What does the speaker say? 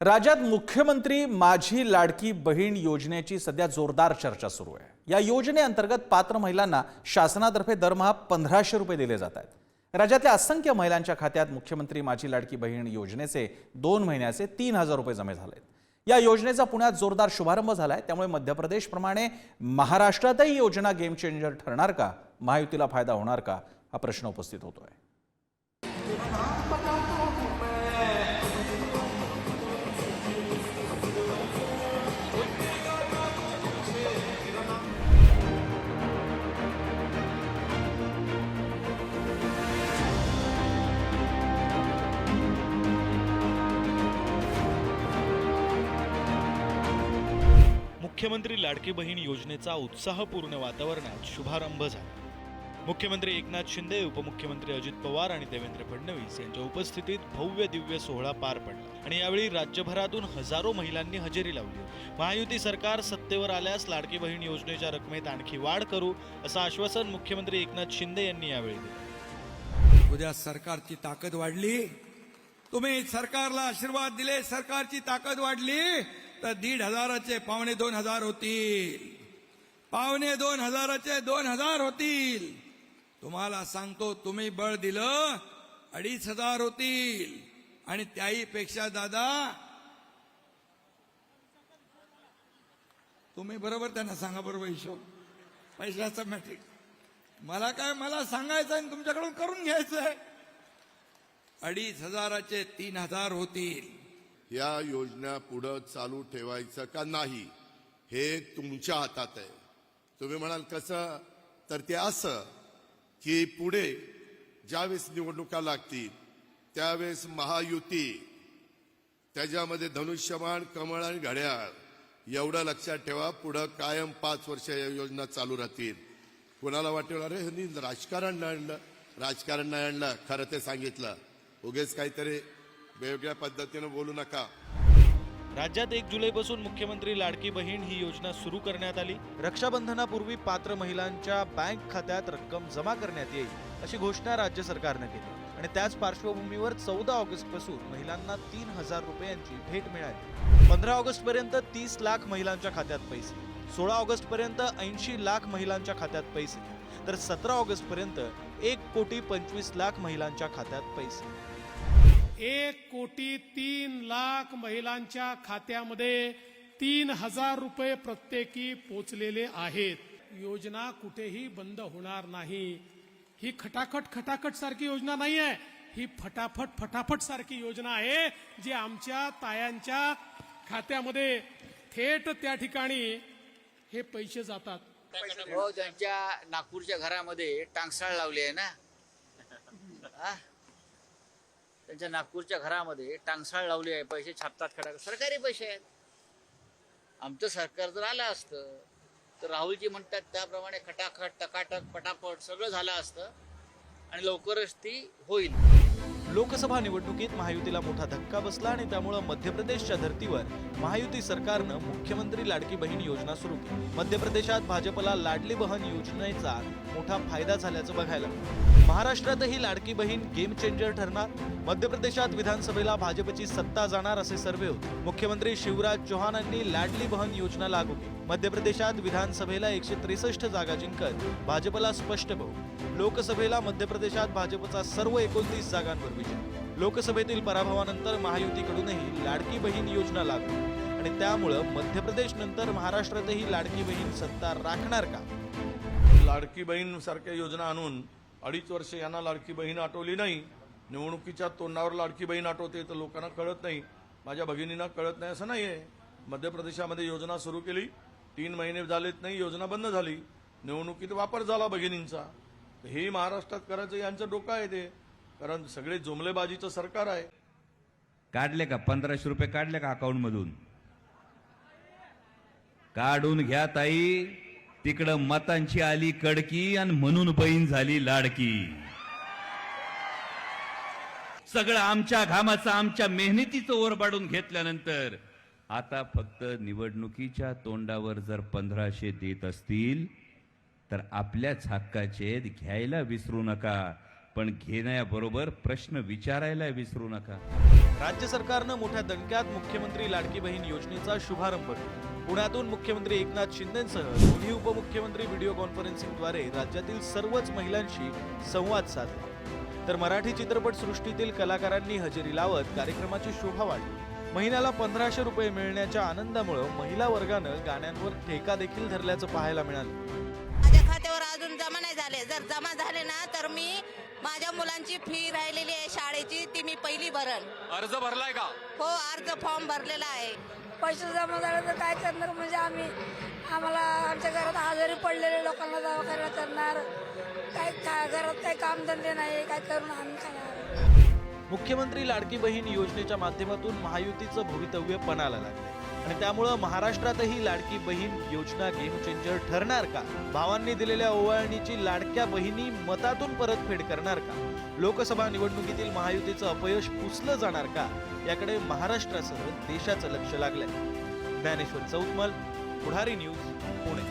राज्यात मुख्यमंत्री माझी लाडकी बहीण योजनेची सध्या जोरदार चर्चा सुरू आहे. या योजनेअंतर्गत पात्र महिलांना शासनातर्फे दरमहा पंधराशे रुपये दिले जात आहेत. राज्यातल्या असंख्य महिलांच्या खात्यात मुख्यमंत्री माझी लाडकी बहीण योजनेचे दोन महिन्याचे तीन हजार रुपये जमे झाले या योजनेचा पुण्यात जोरदार शुभारंभ झालाय. त्यामुळे मध्य प्रदेशप्रमाणे महाराष्ट्रातही योजना गेम चेंजर ठरणार का? महायुतीला फायदा होणार का? हा प्रश्न उपस्थित होतोय. मुख्यमंत्री लाडकी बहीण योजनेचा उत्साहपूर्ण वातावरणात शुभारंभ झाला. मुख्यमंत्री एकनाथ शिंदे उपमुख्यमंत्री अजित पवार आणि देवेंद्र फडणवीस यांच्या उपस्थितीत भव्य दिव्य सोहळा पार पडला आणि यावेळी राज्यभरातून हजारो महिलांनी हजेरी लावली. महायुती सरकार सत्तेवर आल्यास लाडकी बहीण योजनेच्या रकमेत आणखी वाढ करू असं आश्वासन मुख्यमंत्री एकनाथ शिंदे यांनी यावेळी दिलं. उद्या सरकारची ताकद वाढली. तुम्ही सरकारला आशीर्वाद दिले सरकारची ताकद वाढली. तर दीड हजाराचे पावणे दोन हजार होतील. पावणे दोन हजाराचे दोन हजार होतील. तुम्हाला सांगतो तुम्ही बळ दिलं अडीच हजार होतील. आणि त्याही पेक्षा दादा तुम्ही बरोबर त्यांना सांगा बरोबर हिशोब. पैशाचा मॅट्रिक मला काय मला सांगायचं आणि तुमच्याकडून करून घ्यायचंय. अडीच हजाराचे तीन हजार होतील. या योजना पुढं चालू ठेवायचं का नाही हे तुमच्या हातात आहे. तुम्ही म्हणाल कसं? तर ते असं की पुढे ज्यावेळेस निवडणुका लागतील त्यावेळेस महायुती त्याच्यामध्ये धनुष्यबाण कमळ आणि घड्याळ एवढं लक्षात ठेवा पुढं कायम पाच वर्ष या योजना चालू राहतील. कुणाला वाटेल? अरे ह्यांनी राजकारण नाही आणलं. राजकारण नाही आणलं खरं ते सांगितलं. उगेच काहीतरी वेगळ्या पद्धतीनं बोलू नका. राज्यात एक जुलैपासून मुख्यमंत्री लाडकी बहीण ही योजना सुरू करण्यात आली. रक्षाबंधनापूर्वी पात्र महिलांच्या बँक खात्यात रक्कम जमा करण्यात येईल अशी घोषणा राज्य सरकारनं केली. आणि त्याच पार्श्वभूमीवर चौदा ऑगस्टपासून महिलांना तीन हजार रुपयांची भेट मिळाली. पंधरा ऑगस्ट पर्यंत तीस लाख महिलांच्या खात्यात पैसे सोळा ऑगस्ट पर्यंत ऐंशी लाख महिलांच्या खात्यात पैसे तर सतरा ऑगस्ट पर्यंत एक कोटी पंचवीस लाख महिलांच्या खात्यात पैसे. एक कोटी तीन लाख महिलांच्या खात्यामध्ये तीन हजार रुपये प्रत्येकी पोचलेले आहेत. योजना कुठेही बंद होणार नाही. ही खटाखट खटाखट सारखी योजना नाही आहे ही फटाफट फटाफट सारखी योजना आहे जी आमच्या तायांच्या खात्यामध्ये थेट त्या ठिकाणी हे पैसे जातात. हो त्यांच्या नागपूरच्या घरामध्ये टांगसाळ लावली आहे ना? त्यांच्या नागपूरच्या घरामध्ये टांगसाळ लावली आहे पैसे छापतात खडा सरकारी पैसे आहेत. आमचं सरकार जर आलं असतं तर राहुलजी म्हणतात त्याप्रमाणे खटाखट टकाटक पटापट सगळं झालं असतं आणि लवकरच ती होईल. लोकसभा निवडणुकीत महायुतीला मोठा धक्का बसला आणि त्यामुळं मध्य प्रदेशच्या धर्तीवर महायुती सरकारनं मुख्यमंत्री लाडकी बहीण योजना सुरू केली. मध्य प्रदेशात भाजपला लाडली बहन योजनेचा मोठा फायदा झाल्याचं बघायला मिळालं महाराष्ट्रातही लाडकी बहीण गेम चेंजर ठरणार. मध्य प्रदेशात विधानसभेला भाजपची सत्ता जाणार असे सर्वे होते. मुख्यमंत्री शिवराज चौहानांनी लाडली बहन योजना लागू केली. मध्य प्रदेशात विधानसभेला एकशे त्रेसष्ट जागा जिंकत भाजपला स्पष्ट बहु लोकसभेला मध्य प्रदेशात भाजपचा सर्व एकोणतीस जागांवर विजय. लोकसभेतील पराभवानंतर महायुतीकडूनही लाडकी बहीण योजना लागू. आणि त्यामुळं मध्य प्रदेश नंतर महाराष्ट्रातही लाडकी बहीण सत्ता राखणार का? लाडकी बहीण सारख्या योजना आणून अडीच वर्ष यांना लाडकी बहीण आठवली नाही. निवडणुकीच्या तोंडावर लाडकी बहीण आठवते तर लोकांना कळत नाही. माझ्या भगिनींना कळत नाही असं नाहीये. मध्य प्रदेशामध्ये योजना सुरू केली. तीन महिने झालेत नाही योजना बंद झाली. निवडणुकीत वापर झाला भगिनींचा. हे महाराष्ट्रात करायचं यांचं डोकं आहे ते. कारण सगळे जुमलेबाजीचं सरकार आहे. काढले का? पंधराशे रुपये काढले का अकाउंट मधून? काढून घ्या ताई. तिकडं मतांची आली कडकी आणि म्हणून बहीण झाली लाडकी. सगळं आमच्या घामाचं आमच्या मेहनतीचं ओरबाडून घेतल्यानंतर आता फक्त निवडणुकीच्या तोंडावर जर पंधराशे देत असतील तर आपल्याच हक्काचे घ्यायला विसरू नका. पण घेण्याबरोबर प्रश्न विचारायला विसरू नका. राज्य सरकारनं मोठ्या दणक्यात मुख्यमंत्री लाडकी बहीण योजनेचा शुभारंभ केला. पुण्यातून मुख्यमंत्री एकनाथ शिंदेसह दोन्ही उपमुख्यमंत्री व्हिडिओ कॉन्फरन्सिंगद्वारे राज्यातील सर्वच महिलांशी संवाद साधला. तर मराठी चित्रपट सृष्टीतील कलाकारांनी हजेरी लावत कार्यक्रमाची शोभा वाढली. महिन्याला पंधराशे रुपये मिळण्याच्या आनंदामुळे महिला वर्गानं गाण्यांवर ठेका देखील धरल्याचं पाहायला मिळालं. माझ्या खात्यावर अजून जमा नाही झाले. जर जमा झाले ना तर मी माझ्या मुलांची फी राहिलेली आहे शाळेची ती मी पहिली भरण अर्ज भरलाय का? हो अर्ज फॉर्म भरलेला आहे. पैसे जमा झाले तर काय करणार? म्हणजे आम्ही आम्हाला आमच्या घरात आजारी पडलेले लोकांना दवाखान्यात करणार. काय काय घरात काही कामधंदे नाही काय करून आम्ही खाणार? मुख्यमंत्री लाडकी बहीण योजनेच्या माध्यमातून महायुतीचं भवितव्य पणाला लागलंय. आणि त्यामुळं महाराष्ट्रातही लाडकी बहीण योजना गेम चेंजर ठरणार का? भावांनी दिलेल्या ओवाळणीची लाडक्या बहिणी मतातून परतफेड करणार का? लोकसभा निवडणुकीतील महायुतीचं अपयश पुसलं जाणार का? याकडे महाराष्ट्रासह देशाचं लक्ष लागलंय. ज्ञानेश्वर चौतमल पुढारी न्यूज पुणे.